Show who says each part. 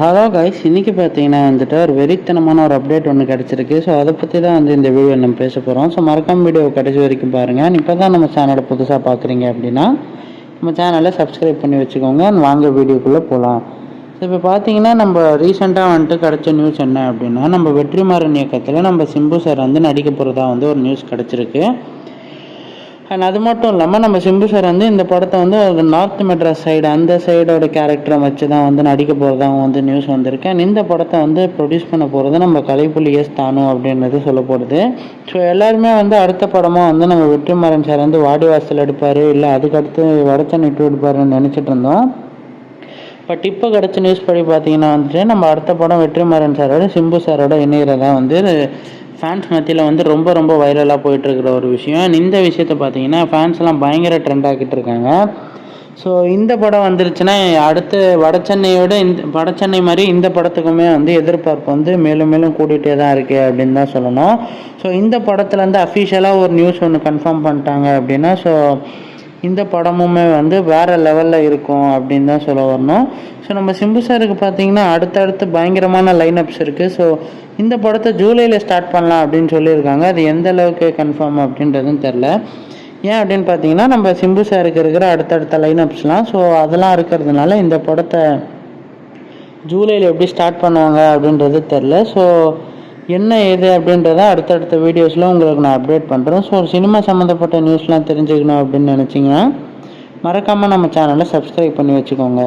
Speaker 1: Hello guys இன்றைக்கி பார்த்தீங்கன்னா வந்துட்டு ஒரு வெறித்தனமான ஒரு அப்டேட் ஒன்று கிடச்சிருக்கு. ஸோ அதை பற்றி தான் வந்து இந்த வீடியோ நம்ம பேச போகிறோம் ஸோ மறக்காம வீடியோ கடைசி வரைக்கும் பாருங்கள் இப்போ தான் நம்ம சேனலை புதுசாக பார்க்குறீங்க அப்படின்னா நம்ம சேனலை சப்ஸ்கிரைப் பண்ணி வச்சுக்கோங்க. வாங்க வீடியோக்குள்ளே போகலாம் ஸோ இப்போ பார்த்தீங்கன்னா நம்ம ரீசெண்டாக வந்துட்டு கிடச்ச நியூஸ் என்ன அப்படின்னா நம்ம வெற்றிமாறன் இயக்கத்தில் நம்ம சிம்பு சார் வந்து நடிக்க போகிறதா வந்து ஒரு நியூஸ் கிடச்சிருக்கு. அண்ட் அது மட்டும் இல்லாமல் நம்ம சிம்பு சார் வந்து இந்த படத்தை வந்து ஒரு நார்த் மெட்ராஸ் சைடு அந்த சைடோட கேரக்டரை வச்சு தான் வந்து நடிக்க போகிறதாகவும் வந்து நியூஸ் வந்திருக்கு. அண்ட் இந்த படத்தை வந்து ப்ரொடியூஸ் பண்ண போகிறது நம்ம கலைப்புலி எஸ் தானு அப்படின்றது சொல்ல போகிறது ஸோ எல்லாருமே வந்து அடுத்த படமாக வந்து நம்ம வெற்றிமாறன் சார் வந்து வாடி வாசல் எடுப்பார் இல்லை அதுக்கடுத்து வடச்சன் இட்டு எடுப்பாருன்னு நினச்சிட்டு இருந்தோம். பட் இப்போ கிடச்ச நியூஸ் படி பார்த்தீங்கன்னா வந்துட்டு நம்ம அடுத்த படம் வெற்றிமாறன் சாரோட சிம்பு சாரோட இணைகிறதா வந்து ஃபேன்ஸ் மத்தியில் வந்து ரொம்ப ரொம்ப வைரலாக போயிட்டுருக்கிற ஒரு விஷயம். இந்த விஷயத்தை பார்த்தீங்கன்னா ஃபேன்ஸ்லாம் பயங்கர ட்ரெண்ட் ஆக்கிட்டு இருக்காங்க. ஸோ இந்த படம் வந்துருச்சுன்னா அடுத்து வடச்சென்னையோட இந்த வடச்சென்னை மாதிரி இந்த படத்துக்குமே வந்து எதிர்பார்ப்பு வந்து மேலும் மேலும் கூட்டிகிட்டே தான் இருக்குது அப்படின்னு தான் சொல்லணும். ஸோ இந்த படத்துலேருந்து அஃபிஷியலாக ஒரு நியூஸ் ஒன்று கன்ஃபார்ம் பண்ணிட்டாங்க அப்படின்னா ஸோ இந்த படமுமே வந்து வேறு லெவலில் இருக்கும் அப்படின்னு தான் சொல்ல வரணும். ஸோ நம்ம சிம்பு சாருக்கு பார்த்தீங்கன்னா அடுத்தடுத்து பயங்கரமான லைனப்ஸ் இருக்குது ஸோ இந்த படத்தை ஜூலையில் ஸ்டார்ட் பண்ணலாம் அப்படின்னு சொல்லியிருக்காங்க. அது எந்த அளவுக்கு கன்ஃபார்ம் அப்படின்றதும் தெரில ஏன் அப்படின்னு பார்த்தீங்கன்னா நம்ம சிம்பு சாருக்கு இருக்கிற அடுத்தடுத்த லைனப்ஸ்லாம் ஸோ அதெல்லாம் இருக்கிறதுனால இந்த படத்தை ஜூலையில் எப்படி ஸ்டார்ட் பண்ணுவாங்க அப்படின்றது தெரில ஸோ என்ன ஏது அப்படின்றத அடுத்தடுத்த வீடியோஸில் உங்களுக்கு நான் அப்டேட் பண்ணுறேன் ஸோ சினிமா சம்மந்தப்பட்ட நியூஸ்லாம் தெரிஞ்சுக்கணும் அப்படின்னு நினச்சிங்கன்னா மறக்காமல் நம்ம சேனலை சப்ஸ்கிரைப் பண்ணி வச்சுக்கோங்க.